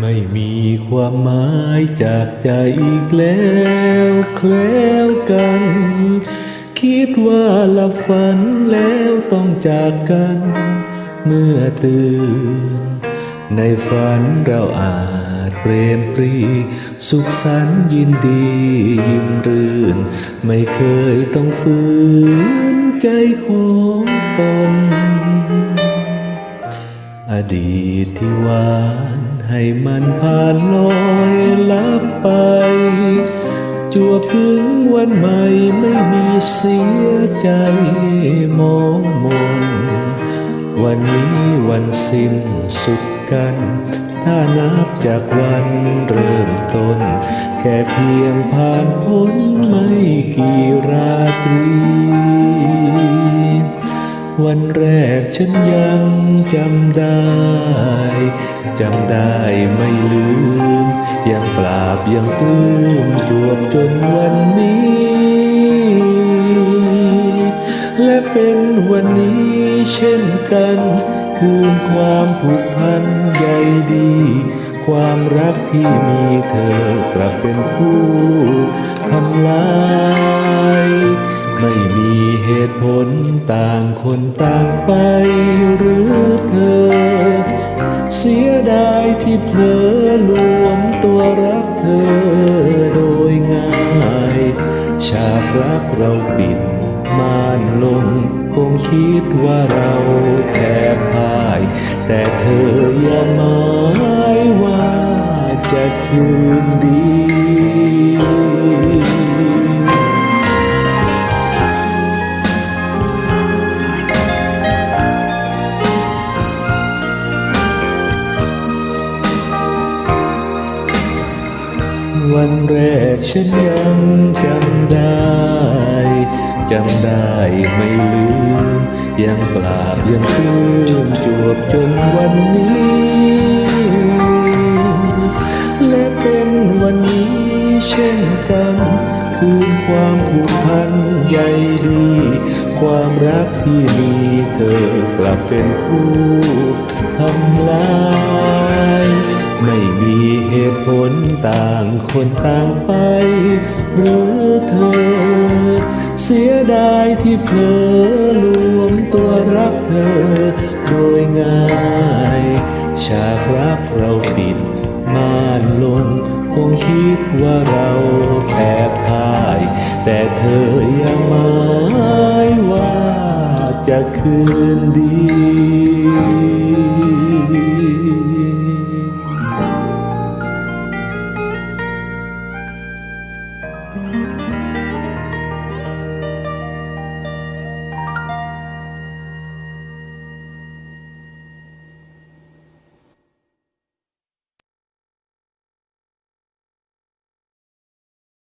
ไม่มีความหมายจากใจอีกแล้วแคล้วกัน คิดว่าหลับฝันแล้วต้องจากกัน เมื่อตื่น ในฝันเราอาจเปรมปรี สุขสันต์ยินดียิ้มรื่น ไม่เคยต้องฝืนใจของตน อดีตที่หวาน ให้มันผ่านลอยลับไป จวบถึงวันใหม่ไม่มีเสียใจมองมน วันนี้วันสิ้นสุดกัน ถ้านับจากวันเริ่มต้น แค่เพียงผ่านพ้นไม่กี่ราตรี วันแรกฉันยังจำได้ จำได้ไม่ลืม ยังปราบยังปลื้มจวบจนวันนี้ และเป็นวันนี้เช่นกัน คืนความผูกพันใยดี ความรักที่มีเธอกลับเป็นผู้ทำลาย เหตุผลต่างคนต่างไปหรือเธอ เสียดายที่เพลอรวมตัวรักเธอโดยง่าย ฉากรักเราปิดม่านลงคงคิดว่าเราแพ้พ่าย แต่เธออย่าหมายว่าจะคืนดี วันแรกฉันยังจำได้ จำได้ไม่ลืม ยังปราบยังปลื้มจวบจนวันนี้ และเป็นวันนี้เช่นกัน คืนความผูกพันใยดี ความรักที่มีเธอกลับเป็นผู้ทำลาย ไม่มีเหตุผลต่างคนต่างไป หรือเธอ เสียดายที่เพลอรวมตัวรักเธอ โดยง่ายฉากรักเราปิดม่านลง คงคิดว่าเราแพ้พ่าย แต่เธอยังหมายว่าจะคืนดี